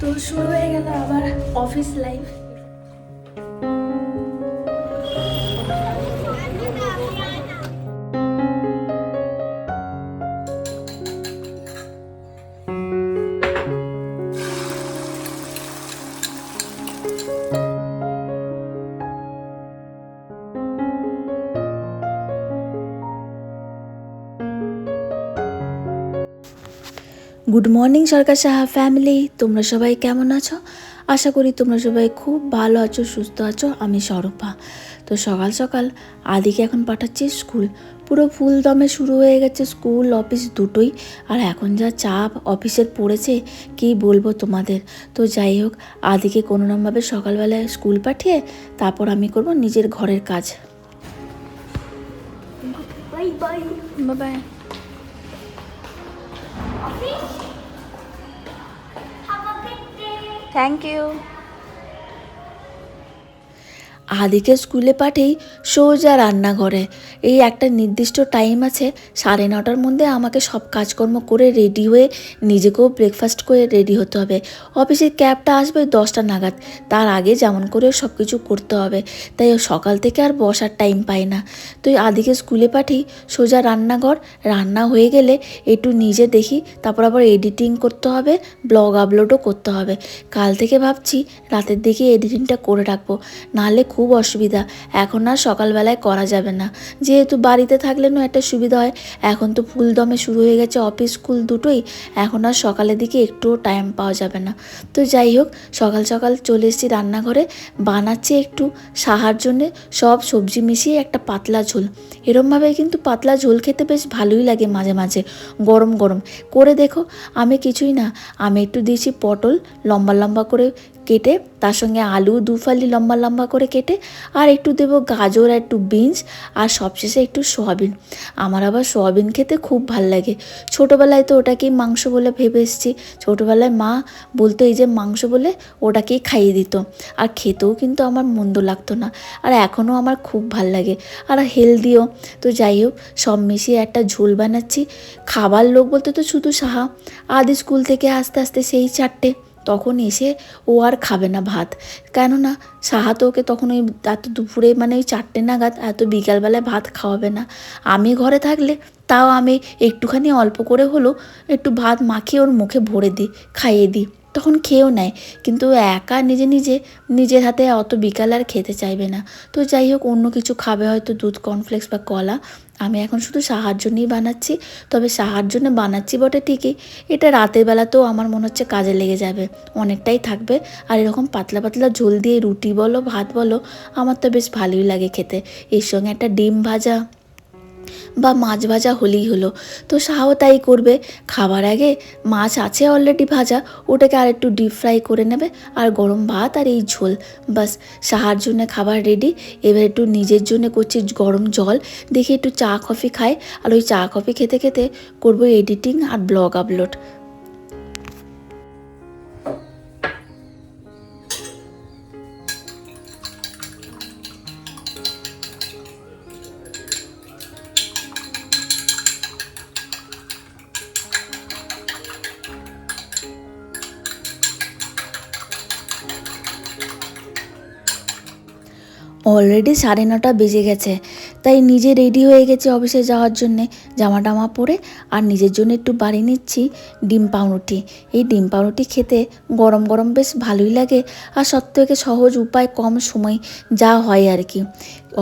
তো শুরু হয়ে গেল আবার office life good morning Sarkar Saha family তোমরা সবাই কেমন আছো? আশা করি তোমরা সবাই খুব ভালো আছো সুস্থ আছো। আমি স্বরূপা তো সকাল সকাল আদিকে এখন পাঠাচ্ছি স্কুল। পুরো ফুল দমে শুরু হয়ে গেছে স্কুল অফিস দুটোই। আর এখন যা চাপ অফিসের পড়েছে কি বলব তোমাদের? তো যাই হোক আদিকে কোনো রকমভাবে সকালবেলায় স্কুল পাঠিয়ে তারপর আমি করব নিজের ঘরের কাজ। Bye bye থ্যাংক ইউ আদিকে স্কুলে পাঠেই সোজা রান্নাঘরে। এই একটা নির্দিষ্ট টাইম আছে, সাড়ে নটার মধ্যে আমাকে সব কাজকর্ম করে রেডি হয়ে নিজেকেও ব্রেকফাস্ট করে রেডি হতে হবে। অফিসের ক্যাবটা আসবে দশটা নাগাদ। তার আগে যেমন করে সব কিছু করতে হবে। তাই সকাল থেকে আর বসার টাইম পাই না। তো আদিকে স্কুলে পাঠেই সোজা রান্নাঘর, রান্না হয়ে গেলে একটু নিজে দেখি, তারপর আবার এডিটিং করতে হবে ব্লগ আপলোডও করতে হবে। কাল থেকে ভাবছি রাতের দিকে এডিটিংটা করে রাখব। নাহলে খুব অসুবিধা। এখন আর সকালবেলায় করা যাবে না। যেহেতু বাড়িতে থাকলে না একটা সুবিধা হয়। এখন তো ফুল দমে শুরু হয়ে গেছে অফিস, স্কুল দুটোই। এখন আর সকালের দিকে একটুও টাইম পাওয়া যাবে না। তো যাই হোক, সকাল সকাল চলে এসেছি রান্নাঘরে। বানাচ্ছি একটু। সাহার জন্যে সব সবজি মিশিয়ে একটা পাতলা ঝোল। এরমভাবে কিন্তু পাতলা ঝোল খেতে বেশ ভালোই লাগে মাঝে মাঝে। গরম গরম। করে দেখো, আমি কিছুই না। আমি একটু দিয়েছি পটল, লম্বা লম্বা করে কেটে, তার সঙ্গে আলু দু ফালি লম্বা লম্বা করে কেটে আর একটু দেবো গাজর আর একটু বিনস আর সবশেষে একটু সয়াবিন। আমার আবার সয়াবিন খেতে খুব ভালো লাগে। ছোটোবেলায় তো ওটাকেই মাংস বলে ভেবে এসেছি। ছোটোবেলায় মা বলতো, এই যে মাংস বলে ওটাকেই খাইয়ে দিত। আর খেতেও কিন্তু আমার মন্দ লাগতো না। আর এখনও আমার খুব ভালো লাগে। আর হেলদিও। তো যাই হোক, সব মিশিয়ে একটা ঝোল বানাচ্ছি। খাবার লোক বলতে তো শুধু সাহা। আদি স্কুল থেকে আস্তে আস্তে সেই চারটে। তখন এসে ও আর খাবে না ভাত। কেননা সাহা তো ওকে তখন ওই এত দুপুরে মানে ওই চারটে নাগাদ এত বিকালবেলায় ভাত খাওয়াবে না। আমি ঘরে থাকলে তাও আমি একটুখানি অল্প করে হলেও একটু ভাত মাখিয়ে ওর মুখে ভরে দিই, খাইয়ে দিই। তখন খেয়েও নেয়। কিন্তু একা নিজে নিজে, নিজের হাতে অত বিকাল আর খেতে চাইবে না। তো যাই হোক, অন্য কিছু খাবে হয়তো দুধ কর্নফ্লেক্স বা কলা। আমি এখন শুধু সাহার জন্যই বানাচ্ছি। তবে সাহার জন্য বানাচ্ছি বটে ঠিকই। এটা রাতের বেলাতেও আমার মনে হচ্ছে কাজে লেগে যাবে। অনেকটাই থাকবে। আর এরকম পাতলা পাতলা ঝোল দিয়ে রুটি বলো, ভাত বলো, আমার তো বেশ ভালোই লাগে খেতে। এর সঙ্গে একটা ডিম ভাজা। বা মাছ ভাজা হলেই হলো। তো শাহও তাই করবে। খাবার আগে মাছ আছে অলরেডি ভাজা, ওটাকে আর একটু ডিপ ফ্রাই করে নেবে, আর গরম ভাত আর এই ঝোল। বাস, সাহার জন্য খাবার রেডি এবার একটু নিজের জন্য করছি গরম জল। দেখি একটু চা কফি খায়। আর ওই চা কফি খেতে খেতে করব এডিটিং আর ব্লগ আপলোড অলরেডি সাড়ে নটা বেজে গেছে। তাই নিজে রেডি হয়ে গেছে অফিসে যাওয়ার জন্যে। জামা টামা পরে আর নিজের জন্য একটু বাড়ি নিচ্ছি ডিম পাউরুটি। এই ডিম পাউরুটি খেতে গরম গরম বেশ ভালোই লাগে। আর সব থেকে সহজ উপায় কম সময় যা হয় আর কি।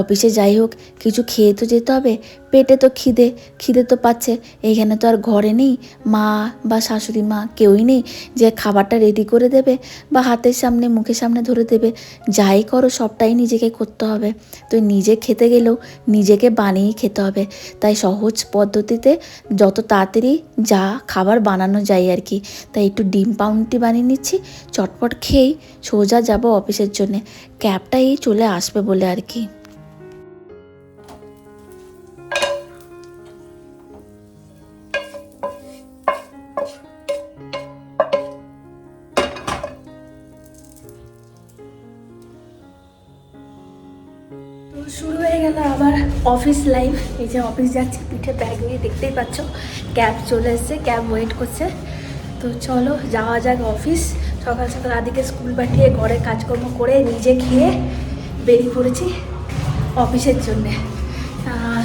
অফিসে যাই হোক, কিছু খেয়ে তো যেতে হবে পেটে তো খিদে খিদে তো পাচ্ছে। এইখানে তো আর ঘরে নেই, মা বা শাশুড়ি মা কেউই নেই। যে খাবারটা রেডি করে দেবে বা হাতের সামনে, মুখের সামনে ধরে দেবে, যাই করো, সবটাই নিজেকে করতে হবে। তো নিজে খেতে গেলেও নিজেকে বানিয়েই খেতে হবে। তাই সহজ পদ্ধতিতে যত তাড়াতাড়ি যা খাবার বানানো যায় আর কি, তাই একটু ডিম পাউন্ডটি বানিয়ে নিচ্ছি, চটপট খেয়েই সোজা যাব অফিসের জন্যে। ক্যাবটাই চলে আসবে বলে আর কি। শুরু হয়ে গেল আবার অফিস লাইফ এই যে অফিস যাচ্ছি, পিঠে ব্যাগ নিয়ে দেখতেই পাচ্ছ ক্যাব চলে এসছে ক্যাব ওয়েট করছে। তো চলো, যাওয়া যাক অফিস সকাল সকাল আদিকে স্কুল পাঠিয়ে ঘরে কাজকর্ম করে নিজে খেয়ে বেরিয়ে পড়েছি অফিসের জন্যে।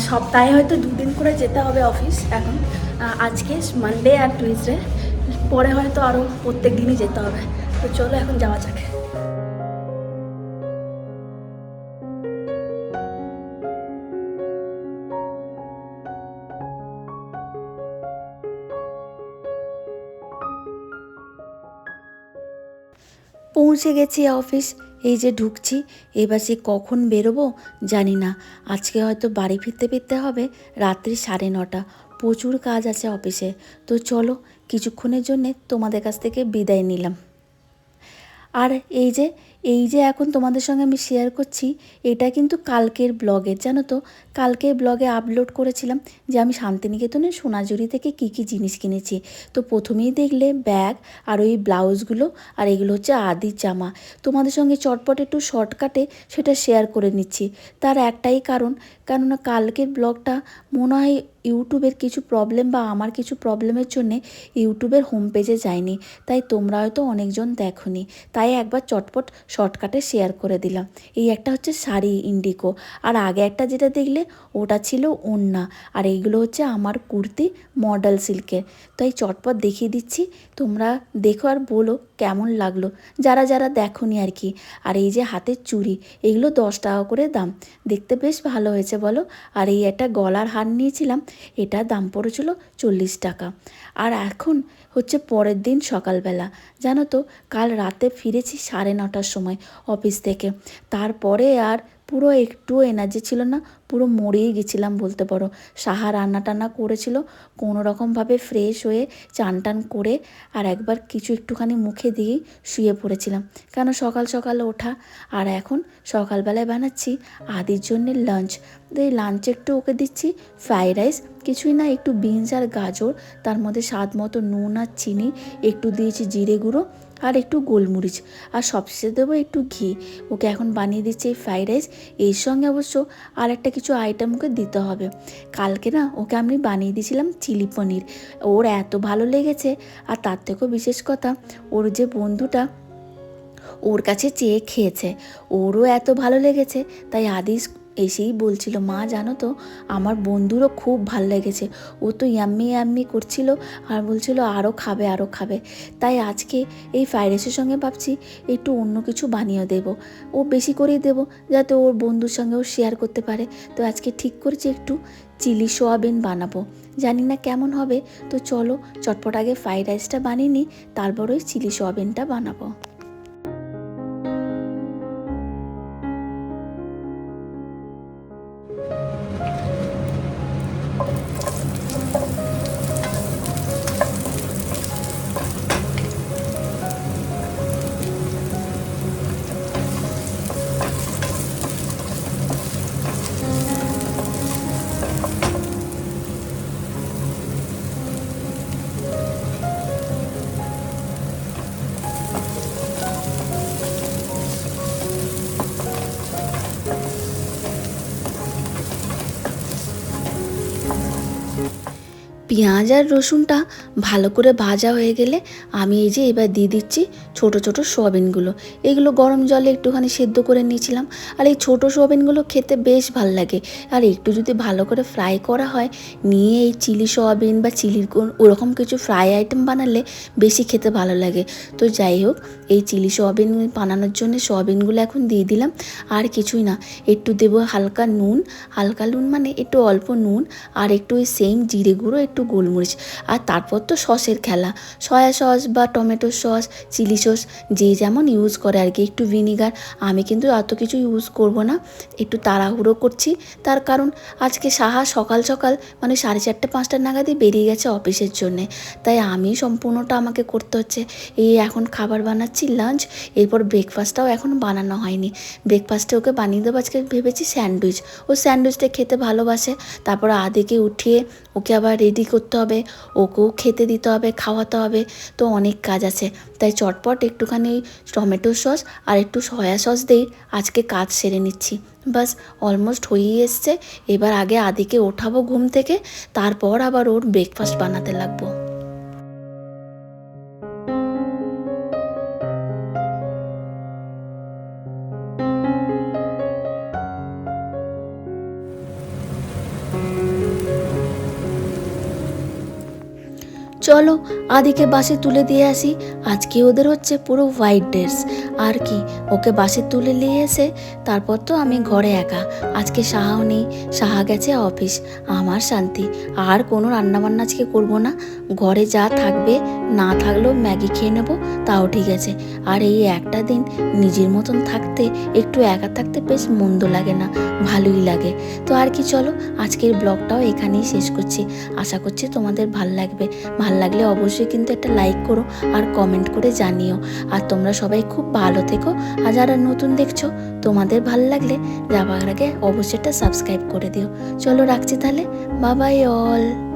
সপ্তাহে হয়তো দুদিন করে যেতে হবে অফিস এখন। আজকে মানডে আর টুইসডে পরে হয়তো আরও প্রত্যেক দিনই যেতে হবে। তো চলো এখন যাওয়া যাক। পৌঁছে গেছি অফিস। এই যে ঢুকছি, এবার সে কখন বেরোবো জানি না। আজকে হয়তো বাড়ি ফিরতে ফিরতে হবে রাত্রি সাড়ে নটা। প্রচুর কাজ আছে অফিসে। তো চলো, কিছুক্ষণের জন্যে তোমাদের কাছ থেকে বিদায় নিলাম। আর এই যে এই যে এখন তোমাদের সঙ্গে আমি শেয়ার করছি, এটা কিন্তু কালকের ব্লগের জানো তো? কালকের ব্লগে আপলোড করেছিলাম যে আমি শান্তিনিকেতনের সোনাঝুরি থেকে কী কী জিনিস কিনেছি। তো প্রথমেই দেখলে ব্যাগ আর ওই ব্লাউজগুলো আর এগুলো হচ্ছে আদির জামা। তোমাদের সঙ্গে চটপট একটু শর্টকাটে সেটা শেয়ার করে নিচ্ছি। তার একটাই কারণ, কেননা কালকের ব্লগটা মনে হয় ইউটিউবের কিছু প্রবলেম বা আমার কিছু প্রবলেমের জন্যে ইউটিউবের হোম পেজে যায়নি তাই তোমরা হয়তো অনেকজন দেখোনি। তাই একবার চটপট শর্টকাটে শেয়ার করে দিলাম। এই একটা হচ্ছে শাড়ি ইন্ডিকো আর আগে একটা যেটা দেখলে ওটা ছিল ওন্না আর এইগুলো হচ্ছে আমার কুর্তি মডেল সিল্কের তাই চটপট দেখিয়ে দিচ্ছি। তোমরা দেখো আর বলো কেমন লাগল? যারা যারা দেখনি আর কি। আর এই যে হাতের চুড়ি, এগুলো দশ টাকা করে দাম। দেখতে বেশ ভালো হয়েছে বলো। আর এই একটা গলার হার নিয়েছিলাম এটা দাম পড়েছিল চল্লিশ টাকা। আর এখন হচ্ছে পরের দিন সকালবেলা। জানো তো, কাল রাতে ফিরেছি সাড়ে নটার সময় অফিস থেকে। তারপরে আর পুরো একটু এনার্জি ছিল না, পুরো মরেই গেছিলাম বলতে পারো। সাহা রান্না টান্না করেছিল, কোনো রকমভাবে ফ্রেশ হয়ে চান টান করে আর একবার কিছু একটুখানি মুখে দিয়েই শুয়ে পড়েছিলাম। কেন সকাল সকাল ওঠা? আর এখন সকালবেলায় বানাচ্ছি আদির জন্যে লাঞ্চ এই লাঞ্চ একটু ওকে দিচ্ছি ফ্রাইড রাইস কিছুই না, একটু বিনস আর গাজর, তার মধ্যে স্বাদ মতো নুন আর চিনি, একটু দিয়েছি জিরে গুঁড়ো আর একটু গোলমরিচ। আর সবশেষে দেবো একটু ঘি। ওকে এখন বানিয়ে দিচ্ছে এই ফ্রাইড রাইস এর সঙ্গে অবশ্য আর একটা কিছু আইটেম ওকে দিতে হবে। কালকে না ওকে আমি বানিয়ে দিয়েছিলাম চিলি পনির। ওর এত ভালো লেগেছে। আর তার থেকেও বিশেষ কথা, ওর যে বন্ধুটা ওর কাছে চেয়ে খেয়েছে। ওরও এত ভালো লেগেছে। তাই আদিস এসেই বলছিল, মা, জানো তো, আমার বন্ধুরও খুব ভালো লেগেছে। ও তো ইয়াম্মি ইয়াম্মি করছিল আর বলছিল আরও খাবে আরও খাবে। তাই আজকে এই ফ্রাইড রাইসের সঙ্গে ভাবছি একটু অন্য কিছু বানিয়ে দেবো। ও বেশি করেই দেবো, যাতে ওর বন্ধুর সঙ্গেও শেয়ার করতে পারে। তো আজকে ঠিক করেছি একটু চিলি সোয়াবিন বানাবো। জানি না কেমন হবে, তো চলো চটপট আগে ফ্রাইড রাইসটা বানিয়ে নিই, তারপর ওই চিলি সোয়াবিনটা বানাবো। পেঁয়াজ আর রসুনটা ভালো করে ভাজা হয়ে গেলে আমি এই যে এবার দিয়ে দিচ্ছি ছোট ছোট সোয়াবিনগুলো। এগুলো গরম জলে একটুখানি সেদ্ধ করে নিয়েছিলাম আর এই ছোট সোয়াবিনগুলো খেতে বেশ ভালো লাগে। আর একটু যদি ভালো করে ফ্রাই করা হয়, নিয়ে এই চিলি সোয়াবিন বা চিলির কোন ওরকম কিছু ফ্রাই আইটেম বানালে বেশি খেতে ভালো লাগে। তো যাই হোক, এই চিলি সোয়াবিন বানানোর জন্য সোয়াবিনগুলো এখন দিয়ে দিলাম। আর কিছুই না, একটু দেবো হালকা নুন। হালকা নুন মানে একটু অল্প নুন আর একটু ওই সেম জিরে গুঁড়ো, একটু গোলমরিচ আর তারপর তো সসের খেলা। সয়া সস বা টমেটো সস, চিলি সস, যে যেমন ইউজ করে আর কি, একটু ভিনিগার। আমি কিন্তু অত কিছু ইউজ করব না। একটু তাড়াহুড়ো করছি। তার কারণ আজকে সাহা সকাল সকাল মানে সাড়ে চারটে, পাঁচটা নাগাদই বেরিয়ে গেছে অফিসের জন্যে। তাই আমি সম্পূর্ণটা আমাকে করতে হচ্ছে। এই এখন খাবার বানাচ্ছি লাঞ্চ এরপর ব্রেকফাস্টটাও এখন বানানো হয়নি। ব্রেকফাস্টে ওকে বানিয়ে দেবো আজকে ভেবেছি স্যান্ডউইচ ও স্যান্ডউইচটা খেতে ভালোবাসে। তারপর আদিকে উঠিয়ে ওকে আবার রেডি করতে হবে, ওকেও খেতে দিতে হবে, খাওয়াতে হবে। তো অনেক কাজ আছে। তাই চটপট একটুখানি টমেটো সস আর একটু সয়া সস দিয়ে আজকে কাজ সেরে নিচ্ছি। বাস অলমোস্ট হয়েই এসছে। এবার আগে আদিকে ওঠাবো ঘুম থেকে, তারপর আবার ওর ব্রেকফাস্ট বানাতে লাগবো। চলো, আদিকে বাসে তুলে দিয়ে আসি। আজকে ওদের হচ্ছে পুরো হোয়াইট ড্রেস আর কি, ওকে বাসে তুলে নিয়ে এসে তারপর তো আমি ঘরে একা। আজকে সাহাও নেই, সাহা গেছে অফিস। আমার শান্তি, আর কোনো রান্নাবান্না আজকে করব না। ঘরে যা থাকবে, না থাকলেও ম্যাগি খেয়ে নেব, তাও ঠিক আছে। আর এই একটা দিন নিজের মতন থাকতে, একটু একা থাকতে বেশ মন্দ লাগে না, ভালোই লাগে। তো আর কি, চলো, আজকের ব্লগটাও এখানেই শেষ করছি। আশা করছি তোমাদের ভালো লাগবে। ভালো লাগলে অবশ্যই কিন্তু একটা লাইক করো আর কমেন্ট করে জানিও। আর তোমরা সবাই খুব ভালো থেকো। আর যারা নতুন দেখছ, তোমাদের ভালো লাগলে যাবার আগে অবশ্যই একটা সাবস্ক্রাইব করে দিও। চলো রাখছি তাহলে। বাবাই অল